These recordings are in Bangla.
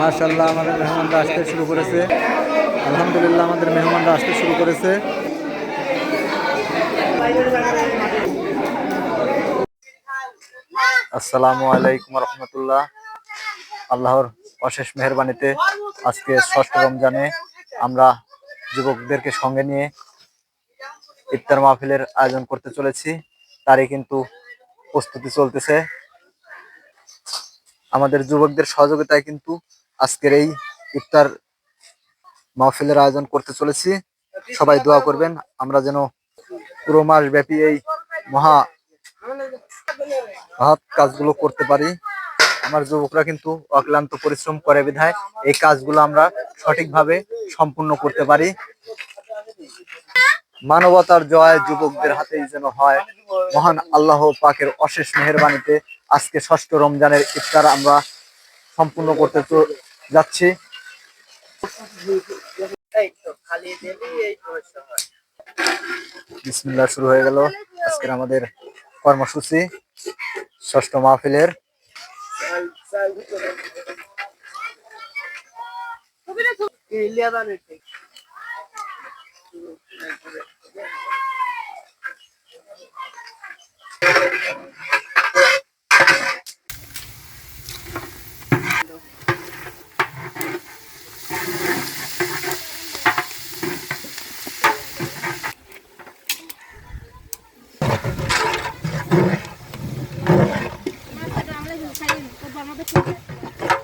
মার্শাল্লাহ আমাদের মেহমানরা আসতে শুরু করেছে। আলহামদুলিল্লাহ, আমাদের মেহমানরা আসতে শুরু করেছে। আসসালামু আলাইকুম রহমতুল্লাহ। আল্লাহর অশেষ মেহরবানিতে আজকে ষষ্ঠ রমজানে আমরা যুবকদেরকে সঙ্গে নিয়ে ইফতার মাহফিলের আয়োজন করতে চলেছি। তারই কিন্তু প্রস্তুতি চলতেছে। আমাদের যুবকদের সহযোগিতায় কিন্তু আজকের এই ইফতার মাহফিলের আয়োজন করতে চলেছি। সবাই দোয়া করবেন, আমরা যেন পুরো মাস ব্যাপী এই মহা মহৎ কাজগুলো করতে পারি। আমার যুবকরা কিন্তু অক্লান্ত পরিশ্রম করে বিধায় এই কাজগুলো আমরা সঠিকভাবে সম্পূর্ণ করতে পারি। মানবতার জয় যুবকদের হাতেই যেন হয়। মহান আল্লাহ পাকের অশেষ মেহরবানিতে আজকে ষষ্ঠ রমজানের ইফতার আমরা সম্পূর্ণ করতে তো- যাচ্ছি। বিসমিল্লাহ শুরু হয়ে গেল আজকের আমাদের কর্মসূচি ষষ্ঠ মাহফিলের।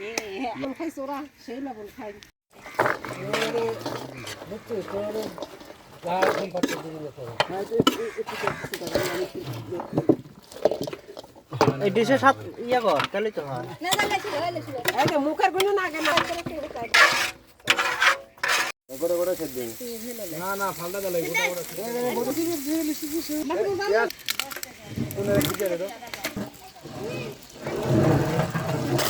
লবণ খাইছ ওরা সেই লবণ খাই এই ডিশে সাত ইয়া কর তাহলে তো হয় এই যে মুখের গুণ না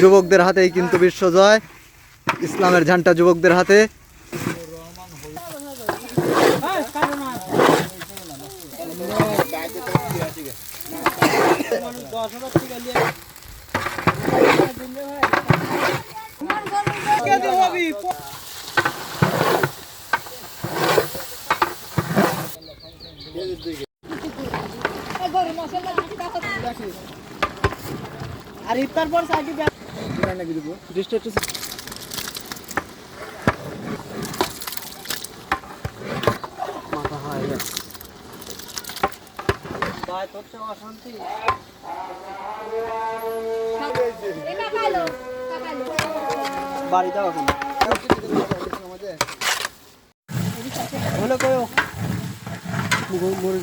যুবকদের হাতেই কিন্তু বিশ্ব জয়। ইসলামের ঝান্ডা যুবকদের হাতে। টাকা দিয়ে আর ইফতার পর সাইডে ডিশটা একটু মাথা হয় ভাই তোর তো অশান্তি বাড়ি যাও এখন হলে কয়ো মরুন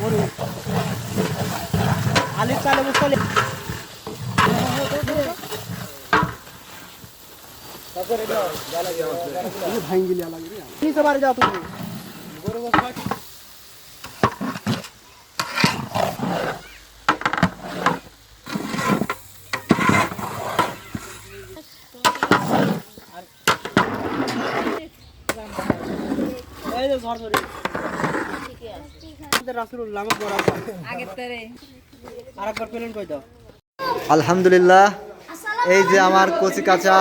মরুন আলির চালে বসলে নিচে বাড়ি যাও তুমি এই যে ঘর ধরে রাসুল্লাহ আমার বড় আর একবার পেলেন কই দাও আলহামদুলিল্লাহ। এই যে আমার কচি কাঁচা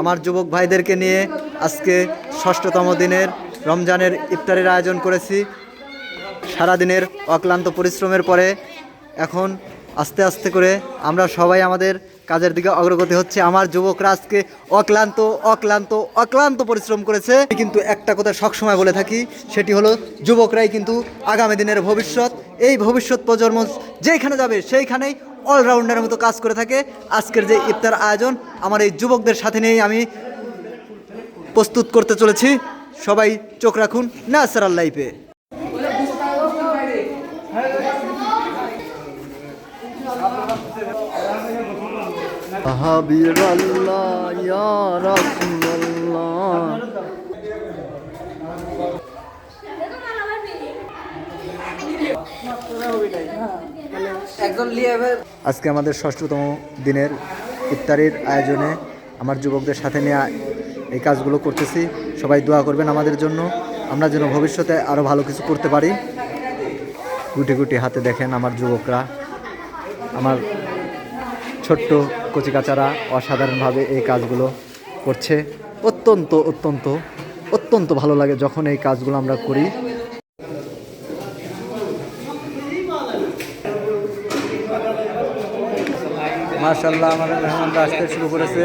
আমার যুবক ভাইদেরকে নিয়ে আজকে ষষ্ঠতম দিনের রমজানের ইফতারের আয়োজন করেছি। সারাদিনের অক্লান্ত পরিশ্রমের পরে এখন আস্তে আস্তে করে আমরা সবাই আমাদের কাজের দিকে অগ্রগতি হচ্ছে। আমার যুবকরা আজকে অক্লান্ত অক্লান্ত অক্লান্ত পরিশ্রম করেছে। কিন্তু একটা কথা সবসময় বলে থাকি সেটি হলো যুবকরাই কিন্তু আগামী দিনের ভবিষ্যৎ। এই ভবিষ্যৎ প্রজন্ম যেখানে যাবে সেইখানেই অলরাউন্ডারের মতো কাজ করে থাকে। আজকের যে ইফতার আয়োজন আমার এই যুবকদের সাথে নিয়েই আমি প্রস্তুত করতে চলেছি। সবাই চোখ রাখুন না ন্যাচারাল লাইফে। হাবিবাল্লাহ ইয়া রাসূলুল্লাহ। আজকে আমাদের ষষ্ঠতম দিনের ইফতারির আয়োজনে আমার যুবকদের সাথে নিয়ে এই কাজগুলো করতেছি। সবাই দোয়া করবেন আমাদের জন্য। আমরা যেন ভবিষ্যতে আরও ভালো কিছু করতে পারি। গুটি গুটি হাতে দেখেন আমার যুবকরা। আমার ছোট্ট কচিকাচারা অসাধারণভাবে এই কাজগুলো করছে। অত্যন্ত অত্যন্ত অত্যন্ত ভালো লাগে যখন এই কাজগুলো আমরা করি। মার্শাল্লাহ আমাদের মেহমানরা আসতে শুরু করেছে।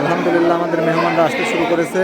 আলহামদুলিল্লাহ আমাদের মেহমানরা আসতে শুরু করেছে।